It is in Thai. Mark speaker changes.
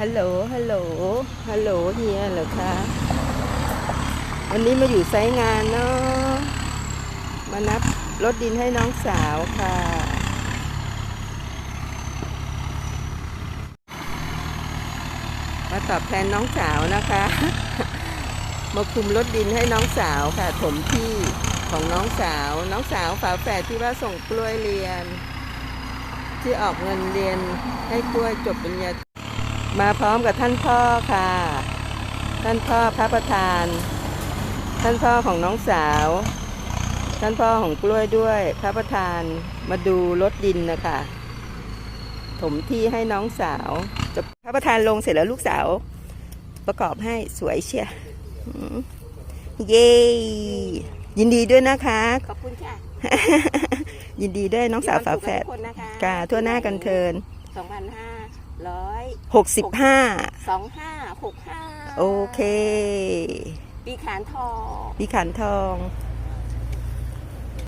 Speaker 1: ฮัลโหล ฮัลโหล ฮัลโหลเฮียเหรอคะ วันนี้มาอยู่ไซต์งานเนาะ มานับรถดินให้น้องสาวค่ะ มาตอบแทนน้องสาวนะคะ มาคุมรถดินให้น้องสาวค่ะถมที่ของน้องสาว น้องสาวฝาแฝดที่ว่าส่งกล้วยเรียน ที่ออกเงินเรียนให้กล้วยจบปริญญา มาพร้อมกับท่านพ่อค่ะ ท่านพ่อพระประธาน ท่านพ่อของน้องสาว ท่านพ่อของกล้วยด้วย พระประธานมาดูรถดินนะคะ ถมที่ให้น้องสาวจะพระประธานลงเสร็จแล้วลูกสาว ประกอบให้สวยเชียอืมเย้ยินดีด้วยนะคะ
Speaker 2: ขอบคุณค่ะ
Speaker 1: ยินดีด้วยน้องสาวฝาแฝด
Speaker 2: ทุกคนนะคะ
Speaker 1: กาทั่วหน้ากันเทิน
Speaker 2: สองพันห้า ร้อย
Speaker 1: หกสิบห้า
Speaker 2: สองห้าหกห้า
Speaker 1: โอเค
Speaker 2: ปีขานทอง
Speaker 1: ปีขันทอง
Speaker 2: ค